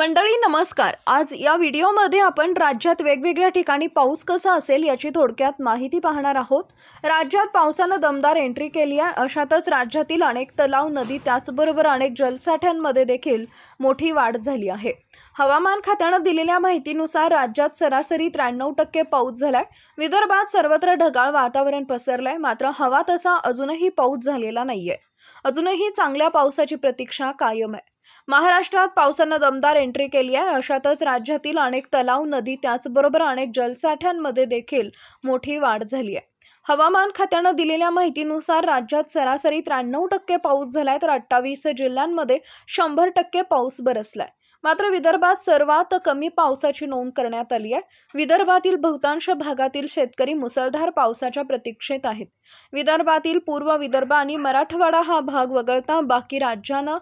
मंडळी नमस्कार. आज या व्हिडिओमध्ये आपण राज्यात वेगवेगळ्या ठिकाणी पाऊस कसा असेल याची थोडक्यात माहिती पाहणार आहोत. राज्यात पावसानं दमदार एंट्री केली आहे. अशातच राज्यातील अनेक तलाव नदी त्याचबरोबर अनेक जलसाठ्यांमध्ये देखील मोठी वाढ झाली आहे. हवामान खात्यानं दिलेल्या माहितीनुसार राज्यात सरासरी त्र्याण्णव टक्के पाऊस झालाय. विदर्भात सर्वत्र ढगाळ वातावरण पसरलंय. मात्र हवा तसा अजूनही पाऊस झालेला नाहीये. अजूनही चांगल्या पावसाची प्रतीक्षा कायम आहे. महाराष्ट्रात पावसानं दमदार एंट्री केली आहे. अशातच राज्यातील अनेक तलाव नदी त्याचबरोबर अनेक जलसाठ्यांमध्ये देखील मोठी वाढ झाली आहे. हवामान खात्यानं दिलेल्या माहितीनुसार राज्यात सरासरी त्र्याण्णव टक्के पाऊस झालाय तर अठ्ठावीस जिल्ह्यांमध्ये शंभर टक्के पाऊस बरसलाय. मात्र विदर्भात सर्वात कमी पावसाची नोंद करण्यात आली आहे. विदर्भातील बहुतांश भागातील शेतकरी मुसळधार पावसाच्या प्रतीक्षेत आहेत. विदर्भातील पूर्व विदर्भ आणि मराठवाडा हा भाग वगळता बाकी राज्यानं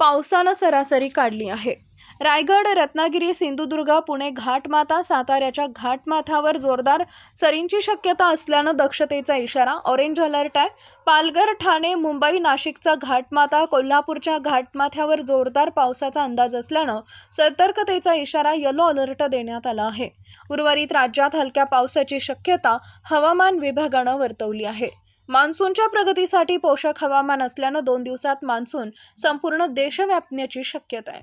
पावसानं सरासरी काढली आहे. रायगड रत्नागिरी सिंधुदुर्ग पुणे घाटमाता साताऱ्याच्या घाटमाथ्यावर जोरदार सरींची शक्यता असल्यानं दक्षतेचा इशारा ऑरेंज अलर्ट आहे. पालघर ठाणे मुंबई नाशिकचा घाटमाता कोल्हापूरच्या घाटमाथ्यावर जोरदार पावसाचा अंदाज असल्यानं सतर्कतेचा इशारा येलो अलर्ट देण्यात आला आहे. उर्वरित राज्यात हलक्या पावसाची शक्यता हवामान विभागानं वर्तवली आहे. मान्सूनच्या प्रगतीसाठी पोषक हवामान असल्यानं दोन दिवसात मान्सून संपूर्ण देश व्यापण्याची शक्यता आहे.